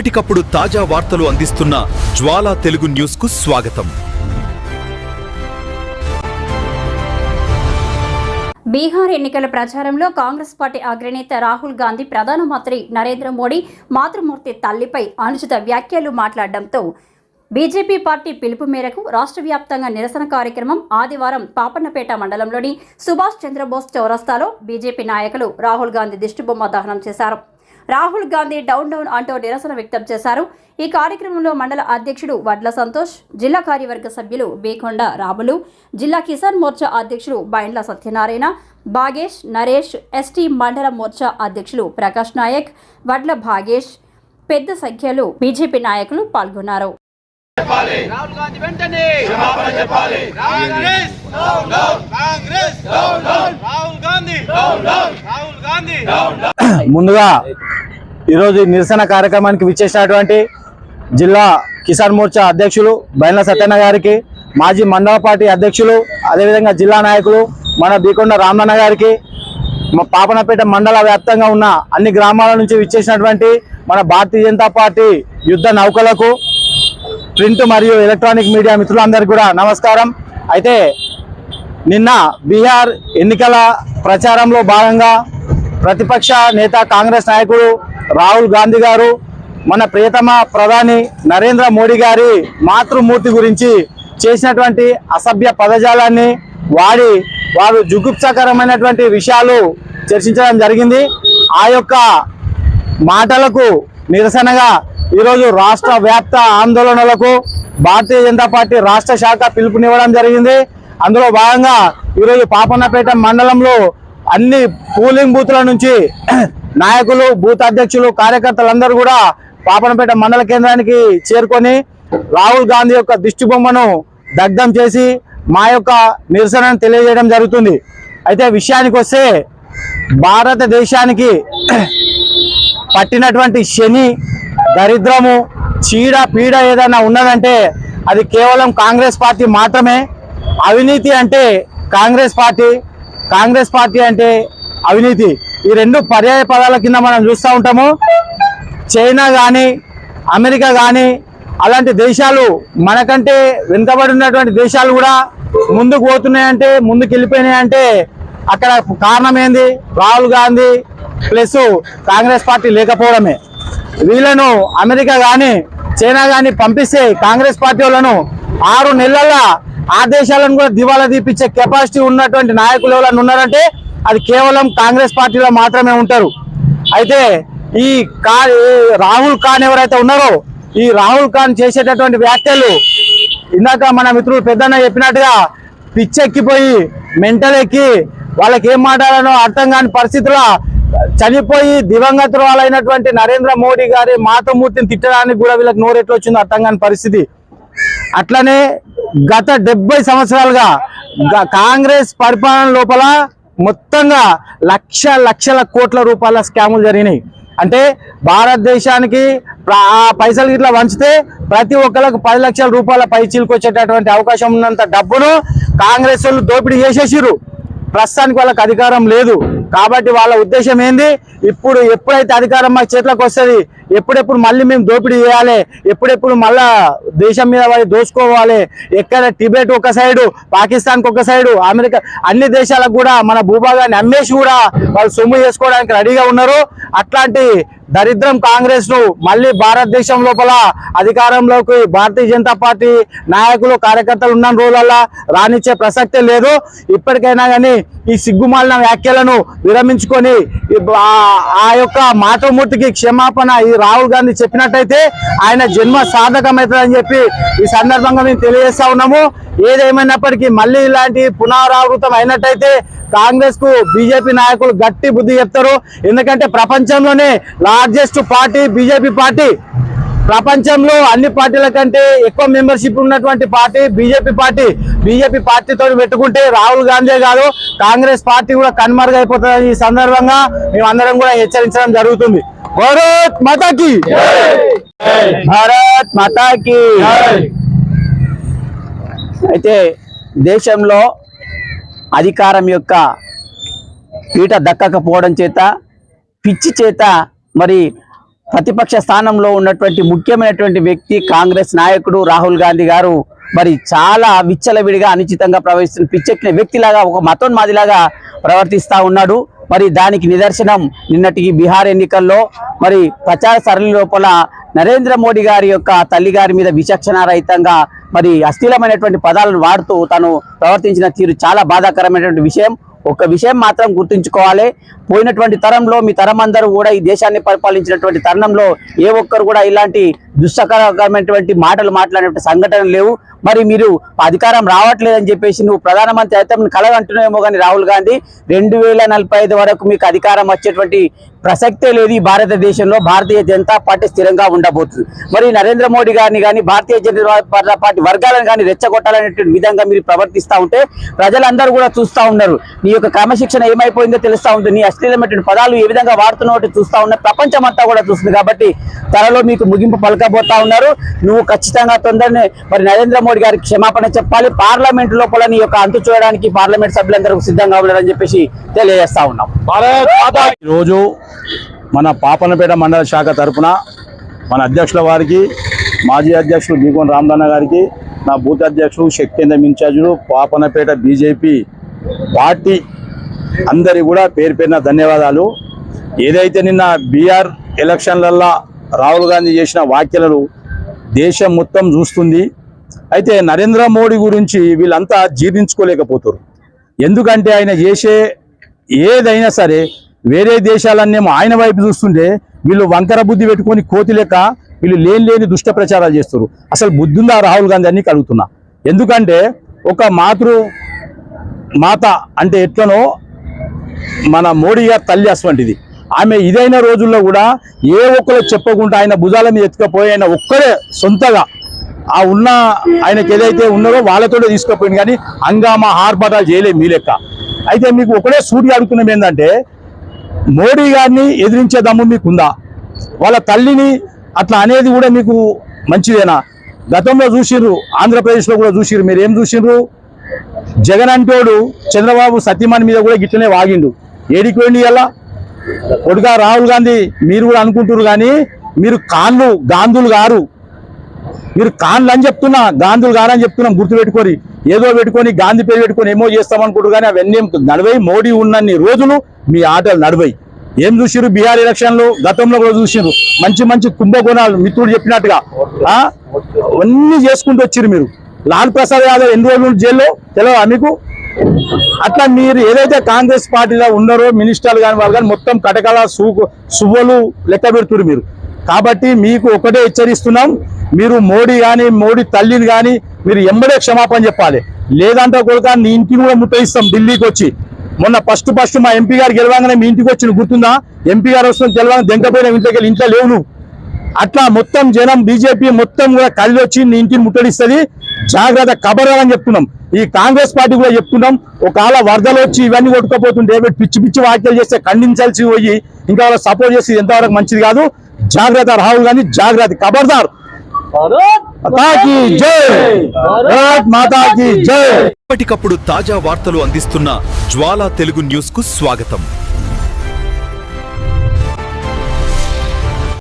ఎప్పటికప్పుడు తాజా వార్తలు అందిస్తున్న జ్వాలా తెలుగు న్యూస్కు స్వాగతం. బీహార్ ఎన్నికల ప్రచారంలో కాంగ్రెస్ పార్టీ అగ్రనేత రాహుల్ గాంధీ ప్రధానమంత్రి నరేంద్ర మోడీ మాతృమూర్తి తల్లిపై అనుచిత వ్యాఖ్యలు మాట్లాడడంతో బీజేపీ పార్టీ పిలుపు మేరకు రాష్ట్ర వ్యాప్తంగా నిరసన కార్యక్రమం ఆదివారం పాపన్నపేట మండలంలోని సుభాష్ చంద్రబోస్ చౌరస్తాలో బీజేపీ నాయకులు రాహుల్ గాంధీ దిష్టిబొమ్మ దహనం చేశారు. రాహుల్ గాంధీ డౌన్ డౌన్ అంటూ నిరసన వ్యక్తం చేశారు. ఈ కార్యక్రమంలో మండల అధ్యక్షుడు వడ్ల సంతోష్ జిల్లా కార్యవర్గ సభ్యులు బేకొండ రాములు జిల్లా కిసాన్ మోర్చా అధ్యక్షుడు బైండ్ల సత్యనారాయణ బాగేష్ నరేష్ ఎస్టీ మండల మోర్చా అధ్యక్షులు ప్రకాష్ నాయక్ వడ్ల భాగేష్ పెద్ద సంఖ్యలో బీజేపీ నాయకులు పాల్గొన్నారు. రాహుల్ గాంధీ వెంటనే. కాంగ్రెస్. కాంగ్రెస్. రాహుల్ గాంధీ. రాహుల్ గాంధీ. ముందుగా ఈరోజు ఈ నిరసన కార్యక్రమానికి విచ్చేసినటువంటి జిల్లా కిసాన్ మోర్చా అధ్యక్షులు బైన సత్యన్న గారికి మాజీ మండల పార్టీ అధ్యక్షులు అదేవిధంగా జిల్లా నాయకులు మన బీకొండ రామన్న గారికి మా పాపనపేట మండల వ్యాప్తంగా ఉన్న అన్ని గ్రామాల నుంచి విచ్చేసినటువంటి మన భారతీయ జనతా పార్టీ యుద్ధ నౌకలకు ప్రింట్ మరియు ఎలక్ట్రానిక్ మీడియా మిత్రులందరికీ కూడా నమస్కారం. అయితే నిన్న బీహార్ ఎన్నికల ప్రచారంలో భాగంగా ప్రతిపక్ష నేత కాంగ్రెస్ నాయకుడు రాహుల్ గాంధీ గారు మన ప్రియతమ ప్రధాని నరేంద్ర మోడీ గారి మాతృమూర్తి గురించి చేసినటువంటి అసభ్య పదజాలాన్ని వాడి వారు జుగుప్సకరమైనటువంటి విషయాలు చర్చించడం జరిగింది. ఆ యొక్క మాటలకు నిరసనగా ఈరోజు రాష్ట్ర వ్యాప్త ఆందోళనలకు భారతీయ జనతా పార్టీ రాష్ట్ర శాఖ పిలుపునివ్వడం జరిగింది. అందులో భాగంగా ఈరోజు పాపన్నపేట మండలంలో అన్ని పోలింగ్ బూత్ల నుంచి నాయకులు బూత్ అధ్యక్షులు కార్యకర్తలందరూ కూడా పాపనపేట మండల కేంద్రానికి చేరుకొని రాహుల్ గాంధీ యొక్క దిష్టి బొమ్మను దగ్ధం చేసి మా యొక్క నిరసనను తెలియజేయడం జరుగుతుంది. అయితే విషయానికి వస్తే భారతదేశానికి పట్టినటువంటి శని దరిద్రము చీడ పీడ ఏదైనా ఉన్నదంటే అది కేవలం కాంగ్రెస్ పార్టీ మాత్రమే. అవినీతి అంటే కాంగ్రెస్ పార్టీ. కాంగ్రెస్ పార్టీ అంటే అవినీతి. ఈ రెండు పర్యాయ పదాల కింద మనం చూస్తూ ఉంటాము. చైనా కానీ అమెరికా కానీ అలాంటి దేశాలు మనకంటే వెనుకబడి ఉన్నటువంటి దేశాలు కూడా ముందుకు పోతున్నాయంటే ముందుకు వెళ్ళిపోయినాయంటే అక్కడ కారణం ఏంది? రాహుల్ గాంధీ ప్లస్ కాంగ్రెస్ పార్టీ లేకపోవడమే. వీళ్ళను అమెరికా కానీ చైనా కానీ పంపిస్తే కాంగ్రెస్ పార్టీ వాళ్ళను ఆరు నెలల్లో ఆ దేశాలను కూడా దివాలా తీపించే కెపాసిటీ ఉన్నటువంటి నాయకులు ఎవరైనా ఉన్నారంటే అది కేవలం కాంగ్రెస్ పార్టీలో మాత్రమే ఉంటారు. అయితే ఈ కా రాహుల్ ఖాన్ ఎవరైతే ఉన్నారో ఈ రాహుల్ ఖాన్ చేసేటటువంటి వ్యాఖ్యలు ఇందాక మన మిత్రుడు పెద్దన్న చెప్పినట్టుగా పిచ్చెక్కిపోయి మెంటల్ ఎక్కి వాళ్ళకి ఏం మాట్లాడాలో అర్థం కాని పరిస్థితుల్లో చనిపోయి దివంగతురాలైనటువంటి నరేంద్ర మోడీ గారి మాతమూర్తిని తిట్టడానికి కూడా వీళ్ళకి నోరెట్లు వచ్చిందో అర్థం కాని పరిస్థితి. అట్లనే గత డెబ్బై సంవత్సరాలుగా గ- కాంగ్రెస్ పరిపాలన లోపల మొత్తంగా లక్ష లక్షల కోట్ల రూపాయల స్కాములు జరిగినాయి. అంటే భారతదేశానికి ఆ పైసలు ఇట్లా వంచితే ప్రతి ఒక్కరికి పది లక్షల రూపాయల పై వచ్చేటటువంటి అవకాశం ఉన్నంత డబ్బును కాంగ్రెస్ వాళ్ళు దోపిడీ చేసేసిర్రు. ప్రస్తుతానికి వాళ్ళకి అధికారం లేదు. కాబట్టి వాళ్ళ ఉద్దేశం ఏంది? ఇప్పుడు ఎప్పుడైతే అధికారం మా చేతిలోకి వస్తుంది ఎప్పుడెప్పుడు మళ్ళీ మేము దోపిడీ చేయాలి? ఎప్పుడెప్పుడు మళ్ళా దేశం మీద వాళ్ళు దోచుకోవాలి? ఎక్కడ టిబెట్ ఒక సైడు పాకిస్తాన్కి ఒక సైడు అమెరికా అన్ని దేశాలకు కూడా మన భూభాగాన్ని అమ్మేసి కూడా వాళ్ళు సొమ్ము చేసుకోవడానికి రెడీగా ఉన్నారు. అట్లాంటి దరిద్రం కాంగ్రెస్ను మళ్ళీ భారతదేశం లోపల అధికారంలోకి భారతీయ జనతా పార్టీ నాయకులు కార్యకర్తలు ఉన్న రోజులల్లా రానిచ్చే ప్రసక్తే లేదు. ఇప్పటికైనా కానీ ఈ సిగ్గుమాలిన వ్యాఖ్యలను విరమించుకొని ఆ- ఆ యొక్క మాతృమూర్తికి క్షమాపణ ఈ రాహుల్ గాంధీ చెప్పినట్టయితే ఆయన జన్మ సాధకమవుతుందని చెప్పి ఈ సందర్భంగా మేము తెలియజేస్తా ఉన్నాము. ఏదేమైనప్పటికీ మళ్ళీ ఇలాంటి పునరావృతం అయినట్టయితే కాంగ్రెస్కు బీజేపీ నాయకులు గట్టి బుద్ధి చెప్తారు. ఎందుకంటే ప్రపంచంలోనే లార్జెస్ట్ పార్టీ బీజేపీ పార్టీ ప్రపంచంలో అన్ని పార్టీల కంటే ఎక్కువ మెంబర్షిప్ ఉన్నటువంటి పార్టీ బీజేపీ పార్టీ బీజేపీ పార్టీతో పెట్టుకుంటే రాహుల్ గాంధీ కాదు కాంగ్రెస్ పార్టీ కూడా కన్మరుగైపోతుంది ఈ సందర్భంగా మేమందరం కూడా హెచ్చరించడం జరుగుతుంది. భారత్ మాతాకి భారత్ మాతాకి అయితే దేశంలో అధికారం యొక్క పీట దక్కకపోవడం చేత పిచ్చి చేత మరి ప్రతిపక్ష స్థానంలో ఉన్నటువంటి ముఖ్యమైనటువంటి వ్యక్తి కాంగ్రెస్ నాయకుడు రాహుల్ గాంధీ గారు మరి చాలా విచ్చలవిడిగా అనుచితంగా ప్రవహిస్తున్న పిచ్చెక్కిన వ్యక్తిలాగా ఒక మతోన్మాదిలాగా ప్రవర్తిస్తూ ఉన్నాడు. మరి దానికి నిదర్శనం నిన్నటికి బీహార్ ఎన్నికల్లో మరి ప్రచార సరళి లోపల నరేంద్ర మోడీ గారి యొక్క తల్లి గారి మీద విచక్షణారహితంగా మరి అస్థిరమైనటువంటి పదాలను వాడుతూ తను ప్రవర్తించిన తీరు చాలా బాధాకరమైనటువంటి విషయం. ఒక విషయం మాత్రం గుర్తుంచుకోవాలి. పోయినటువంటి తరంలో మీ తరం అందరూ కూడా ఈ దేశాన్ని పరిపాలించినటువంటి తరుణంలో ఏ ఒక్కరు కూడా ఇలాంటి దుష్టకరమైనటువంటి మాటలు మాట్లాడినటువంటి సంఘటనలు లేవు. మరి మీరు అధికారం రావట్లేదని చెప్పేసి నువ్వు ప్రధానమంత్రి అయితే కలగంటున్నావేమో కానీ రాహుల్ గాంధీ రెండు వేల నలభై ఐదు వరకు మీకు అధికారం వచ్చేటువంటి ప్రసక్తే లేదు ఈ భారతదేశంలో. భారతీయ జనతా పార్టీ స్థిరంగా ఉండబోతుంది. మరి నరేంద్ర మోడీ గారిని కానీ భారతీయ జనతా పార్టీ వర్గాలను కానీ రెచ్చగొట్టాలనేటువంటి విధంగా మీరు ప్రవర్తిస్తూ ఉంటే ప్రజలందరూ కూడా చూస్తూ ఉన్నారు. నీ యొక్క క్రమశిక్షణ ఏమైపోయిందో తెలుస్తూ ఉంది. నీ అశ్లీలమైనటువంటి పదాలు ఏ విధంగా వాడుతున్నావు చూస్తూ ఉన్న ప్రపంచం అంతా కూడా చూస్తుంది. కాబట్టి త్వరలో మీకు ముగింపు పలక పలకబోతా ఉన్నారు. నువ్వు ఖచ్చితంగా తొందరనే మరి నరేంద్ర మోడీ గారికి క్షమాపణ చెప్పాలి. పార్లమెంట్ లోపల నీ యొక్క అంతు చూడడానికి పార్లమెంట్ సభ్యులందరూ సిద్ధంగా ఉన్నారని చెప్పేసి తెలియజేస్తా ఉన్నాం. ఈరోజు మన పాపనపేట మండల శాఖ తరపున మన అధ్యక్షుల వారికి మాజీ అధ్యక్షులు బీకోన్ రామదన్న గారికి నా బూత్ అధ్యక్షుడు శక్తేంద్ర ఇన్ఛార్జులు పాపనపేట బీజేపీ పార్టీ అందరి కూడా పేరు పేరున ధన్యవాదాలు. ఏదైతే నిన్న బీఆర్ ఎలక్షన్లల్లో రాహుల్ గాంధీ చేసిన వ్యాఖ్యలను దేశం మొత్తం చూస్తుంది. అయితే నరేంద్ర మోడీ గురించి వీళ్ళంతా జీర్ణించుకోలేకపోతారు. ఎందుకంటే ఆయన చేసే ఏదైనా సరే వేరే దేశాలన్నేమో ఆయన వైపు చూస్తుంటే వీళ్ళు వంకర బుద్ధి పెట్టుకొని కోతి లెక్క వీళ్ళు లేని లేని దుష్ట ప్రచారాలు చేస్తారు అసలు బుద్ధి ఉందా రాహుల్ గాంధీ అని కలుగుతున్నా ఎందుకంటే ఒక మాతృ మాత అంటే ఎట్లనో మన మోడీ గారి తల్లి అటువంటిది. ఆమె ఇదైన రోజుల్లో కూడా ఏ ఒక్కరు చెప్పకుండా ఆయన భుజాల మీద ఎత్తుకపోయి ఆయన ఒక్కడే సొంతగా ఆ ఉన్న ఆయనకి ఏదైతే ఉన్నారో వాళ్ళతోనే తీసుకుపోయింది కానీ హంగామా ఆర్భాటాలు చేయలేదు మీ లెక్క. అయితే మీకు ఒకటే సూటి అడుగుతున్నాం ఏంటంటే మోడీ గారిని ఎదిరించే దమ్ము మీకుందా? వాళ్ళ తల్లిని అట్లా అనేది కూడా మీకు మంచిదేనా? గతంలో చూసిర్రు ఆంధ్రప్రదేశ్లో కూడా చూసిర్రు మీరు ఏం చూసిర్రు? జగన్ అంటోడు చంద్రబాబు సత్యమాన్ మీద కూడా గిట్లనే వాగిండు. ఏడికి వెళ్ళి ఎలా కొడుగా రాహుల్ గాంధీ మీరు కూడా అనుకుంటున్నారు కానీ మీరు కాన్లు గాంధులు గారు. మీరు కాన్లు అని చెప్తున్నా గాంధులు గారని చెప్తున్నాం గుర్తుపెట్టుకొని. ఏదో పెట్టుకొని గాంధీ పేరు పెట్టుకొని ఏమో చేస్తామనుకుంటారు కానీ అవన్నీ నడవై మోడీ ఉన్నన్ని రోజులు మీ ఆటలు నడవై. ఏం చూసిరు బీహార్ ఎలక్షన్లు? గతంలో కూడా చూసిరు మంచి మంచి కుంభకోణాలు మిత్రుడు చెప్పినట్టుగా. అవన్నీ అన్నీ చేసుకుంటూ వచ్చిరు మీరు. లాల్ ప్రసాద్ యాదవ్ ఎన్ని రోజులు జైల్లో? తెలియదా మీకు? అట్లా మీరు ఏదైతే కాంగ్రెస్ పార్టీలో ఉన్నారో మినిస్టర్లు కానీ వాళ్ళు కానీ మొత్తం కటకల సూకు సువ్వలు లెక్క పెడుతున్నారు మీరు. కాబట్టి మీకు ఒకటే హెచ్చరిస్తున్నాం మీరు మోడీ కానీ మోడీ తల్లిని కానీ మీరు ఎంబడే క్షమాపణ చెప్పాలి. లేదంటే కొడుక నీ ఇంటిని కూడా ముట్టయిస్తాం ఢిల్లీకి వచ్చి. మొన్న ఫస్ట్ ఫస్ట్ మా ఎంపీ గారు గెలవంగానే మీ ఇంటికి వచ్చిన గుర్తుందా? ఎంపీ గారు వస్తుంది గెలవంగా దెంకపోయిన ఇంట్లోకి వెళ్ళి ఇంట్లో లేవు నువ్వు. అట్లా మొత్తం జనం బీజేపీ మొత్తం కూడా కలిసి వచ్చి నీ ఇంటిని ముట్టడిస్తుంది. జాగ్రత్త కబరాలని చెప్తున్నాం. ఈ కాంగ్రెస్ పార్టీ కూడా చెప్తున్నాం. ఒకవేళ వరదలు వచ్చి ఇవన్నీ కొట్టుకపోతుంటే పిచ్చి పిచ్చి వ్యాఖ్యలు చేస్తే ఖండించాల్సి పోయి ఇంకా సపోర్ట్ చేసి ఎంతవరకు మంచిది కాదు? జాగ్రత్త రాహుల్ గాంధీ జాగ్రత్త ఖబర్దార్ మాతాకి జై. భారత్ మాతాకి జై. ఎప్పటికప్పుడు తాజా వార్తలు అందిస్తున్న జ్వాలా తెలుగు న్యూస్కు స్వాగతం.